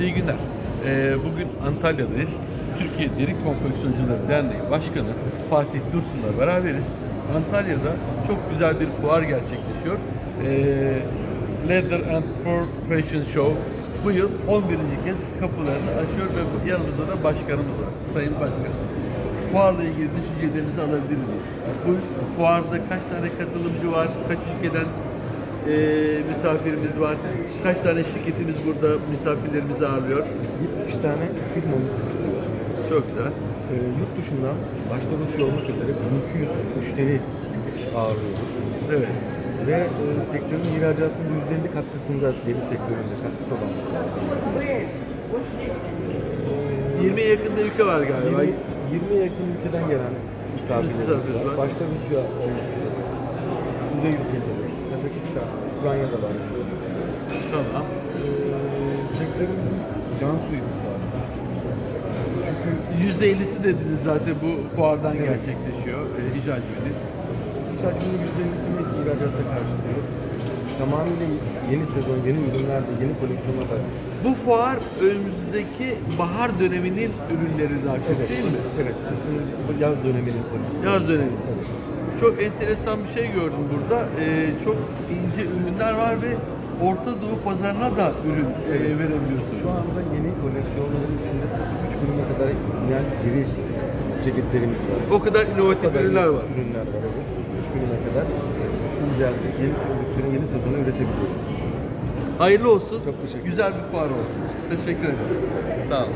İyi günler. Ee, bugün Antalya'dayız. Türkiye Deri Konfeksiyoncuları Derneği Başkanı Fatih Dursun'la beraberiz. Antalya'da çok güzel bir fuar gerçekleşiyor. Ee, Leather and Fur Fashion Show bu yıl 11. kez kapılarını açıyor ve yanımızda da başkanımız var. Sayın Başkan. Fuarla ilgili düşüncelerinizi alabilir miyiz? Bu fuarda kaç tane katılımcı var? Kaç ülkeden e, misafirimiz var? Kaç tane şirketimiz burada misafirlerimizi ağırlıyor? 70 tane firmamız katılıyor. Çok güzel. Ee, yurt dışından başta Rusya olmak üzere 1200 müşteri ağırlıyoruz. Evet. Ve e, sektörün ihracatının %50 katkısında deri sektörümüze katkısı olan bir firma. What's this? 20'ye yakında ülke var galiba. 20, 20'ye yakın ülkeden gelen misafirlerimiz Misafir var. var. Başta Rusya olmak üzere. Kuzey ülkeleri, Kazakistan, Ukrayna'da var. Tamam. Ee, sektörümüzün can suyu fuarda. Çünkü %50'si dediniz zaten bu fuardan gerçekleşiyor. E, iş hacminin. iç hacminin %50'sini ihracatta karşılıyor. Tamamıyla yeni sezon, yeni ürünlerle, yeni koleksiyonlarla Bu fuar önümüzdeki bahar döneminin ürünleri daha çok değil mi? Evet. Yaz döneminin koleksiyonu. Yaz dönemi. Evet. Çok enteresan bir şey gördüm burada. E, çok ince ürünler var ve Orta Doğu pazarına da ürün e, verebiliyorsunuz. Şu anda yeni koleksiyonların içinde 0-3 bölüme kadar inen giri ceketlerimiz var. O kadar inovatif kadar ürünler var. Ürünler var evet. 0-3 bölüme kadar inceldik. Yeni koleksiyonu, yeni sezonu üretebiliyoruz. Hayırlı olsun. Çok teşekkür Güzel bir fuar olsun. Teşekkür ederiz. Sağ olun.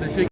Teşekkür